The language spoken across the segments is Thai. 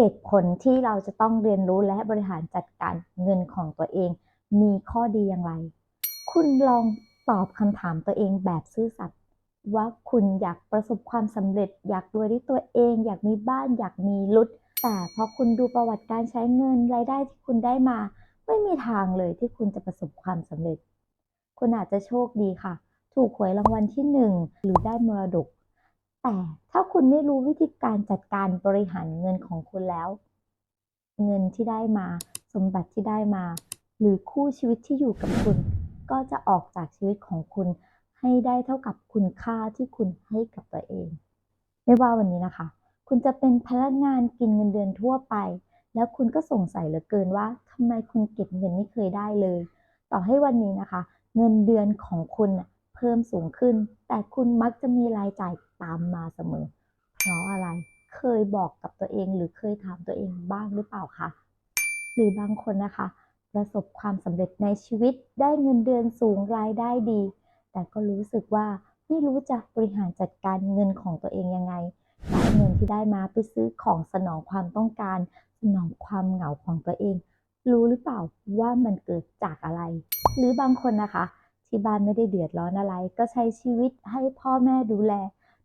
เหตุผลที่เราจะต้องเรียนรู้และบริหารจัดการเงินของตัวเอง มีข้อดีอย่างไร คุณลองตอบคำถามตัวเองแบบซื่อสัตย์ว่าคุณอยากประสบความสำเร็จ อยากรวยด้วยตัวเอง อยากมีบ้าน อยากมีรถแต่พอคุณดูประวัติการใช้เงินรายได้ที่คุณได้มา ไม่มีทางเลยที่คุณจะประสบความสำเร็จ คุณอาจจะโชคดีค่ะ ถูกหวยรางวัลที่หนึ่งหรือได้มรดก แต่ถ้าคุณไม่รู้วิธีการจัดการบริหารเงินของคุณแล้ว เงินที่ได้มา สมบัติที่ได้มา หรือคู่ชีวิตที่อยู่กับคุณ ก็จะออกจากชีวิตของคุณให้ได้เท่ากับคุณค่าที่คุณให้กับตัวเอง ไม่ว่าวันนี้นะคะ คุณจะเป็นพนักงานกินเงินเดือนทั่วไป แล้วคุณก็สงสัยเหลือเกินว่าทำไมคุณเก็บเงินไม่เคยได้เลย ต่อให้วันนี้นะคะ เงินเดือนของคุณ เพิ่มสูงขึ้น แต่คุณมักจะมีรายจ่ายตามมาเสมอ เพราะอะไรเคยบอกกับตัวเองหรือเคยถามตัวเองบ้างหรือเปล่าคะหรือบางคนนะคะ ประสบความสำเร็จในชีวิตได้เงินเดือนสูงรายได้ดี แต่ก็รู้สึกว่าไม่รู้จะบริหารจัดการเงินของตัวเองยังไงได้เงินที่ได้มาไปซื้อของสนองความต้องการ สนองความเหงาของตัวเอง รู้หรือเปล่าว่ามันเกิดจากอะไร หรือบางคนนะคะ ที่บ้านไม่ได้เดือดร้อนอะไร ก็ใช้ชีวิตให้พ่อแม่ดูแล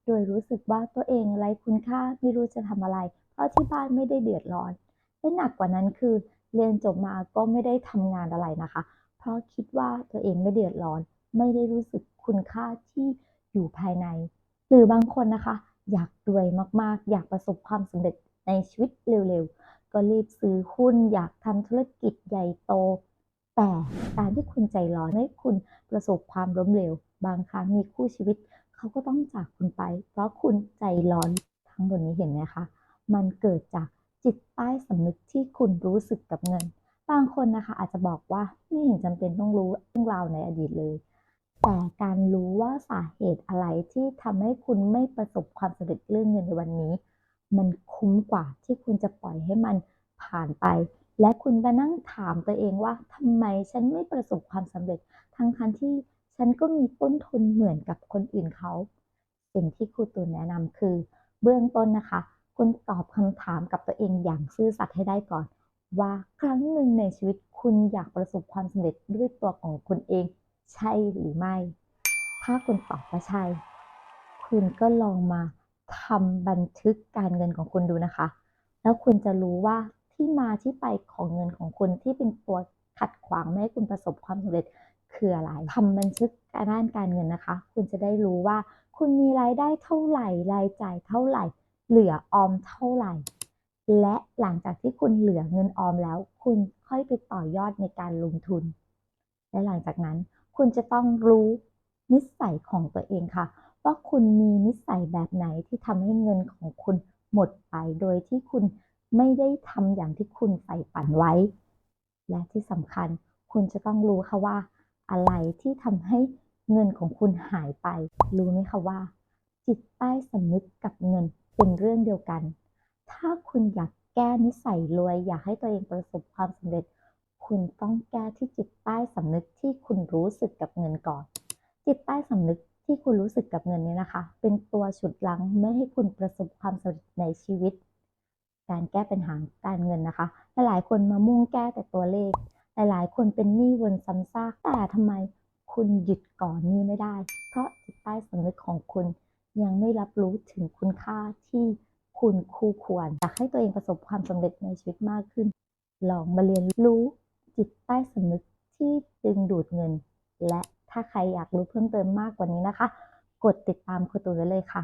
โดยรู้สึกว่าตัวเองไร้คุณค่าไม่รู้จะทำอะไร เพราะที่บ้านไม่ได้เดือดร้อนและหนักกว่านั้นคือ เรียนจบมาก็ไม่ได้ทำงานอะไรนะคะ เพราะคิดว่าตัวเองไม่เดือดร้อน ไม่ได้รู้สึกคุณค่าที่อยู่ภายใน หรือบางคนนะคะ อยากรวยมากๆ อยากประสบความสำเร็จในชีวิตเร็วๆ ก็รีบซื้อหุ้น อยากทำธุรกิจใหญ่โต แต่การที่คุณใจร้อนให้คุณประสบความล้มเหลว บางครั้งมีคู่ชีวิต เขาก็ต้องจากคุณไป เพราะคุณใจร้อนทั้งหมดนี้เห็นไหมคะ มันเกิดจากจิตใต้สำนึกที่คุณรู้สึกกับเงิน บางคนนะคะอาจจะบอกว่าไม่เห็นจำเป็นต้องรู้เรื่องราวในอดีตเลย แต่การรู้ว่าสาเหตุอะไรที่ทำให้คุณไม่ประสบความสำเร็จเรื่องเงินในวันนี้ มันคุ้มกว่าที่คุณจะปล่อยให้มันผ่านไป และคุณมานั่งถามตัวเองว่าทำไมฉันไม่ประสบความสำเร็จทั้งทันที่ฉันก็มีต้นทุนเหมือนกับคนอื่นเขา สิ่งที่ครูตูนแนะนำคือ เบื้องต้นนะคะ คุณตอบคำถามกับตัวเองอย่างซื่อสัตย์ให้ได้ก่อน ว่าครั้งหนึ่งในชีวิตคุณอยากประสบความสำเร็จด้วยตัวของคุณเอง ใช่หรือไม่ ถ้าคุณตอบว่าใช่ คุณก็ลองมาทำบันทึกการเงินของคุณดูนะคะ แล้วคุณจะรู้ว่า ที่มาที่ไปของเงินของคุณที่เป็นตัวขัดขวางไม่ให้คุณประสบความสำเร็จคืออะไรทำบันทึกการด้านการเงินนะคะ คุณจะได้รู้ว่า คุณมีรายได้เท่าไหร่รายจ่ายเท่าไหร่ เหลือออมเท่าไหร่ และหลังจากที่คุณเหลือเงินออมแล้ว คุณค่อยไปต่อยอดในการลงทุน และหลังจากนั้น คุณจะต้องรู้นิสัยของตัวเองค่ะ ว่าคุณมีนิสัยแบบไหนที่ทำให้เงินของคุณหมดไปโดยที่คุณ ไม่ได้ทำอย่างที่คุณใฝ่ฝันไว้ และที่สำคัญคุณจะต้องรู้ค่ะว่า อะไรที่ทำให้เงินของคุณหายไป รู้ไหมคะว่า จิตใต้สำนึกกับเงินเป็นเรื่องเดียวกัน ถ้าคุณอยากแก้นิสัยรวย อยากให้ตัวเองประสบความสำเร็จ คุณต้องแก้ที่จิตใต้สำนึกที่คุณรู้สึกกับเงินก่อน จิตใต้สำนึกที่คุณรู้สึกกับเงินนี้นะคะ เป็นตัวฉุดลังไม่ให้คุณประสบความสำเร็จในชีวิต การแก้ปัญหาการเงินนะคะ หลายๆคนมามุ่งแก้แต่ตัวเลข หลายๆ คนเป็นหนี้วนซ้ำซากแต่ทำไมคุณหยุดก่อนหนี้ไม่ได้ เพราะจิตใต้สำนึกของคุณยังไม่รับรู้ถึงคุณค่าที่คุณคู่ควรอยากให้ตัวเองประสบความสำเร็จในชีวิตมากขึ้น ลองมาเรียนรู้จิตใต้สำนึกที่ดึงดูดเงิน และถ้าใครอยากรู้เพิ่มเติมมากกว่านี้นะคะ กดติดตามครูตูนไว้เลยค่ะ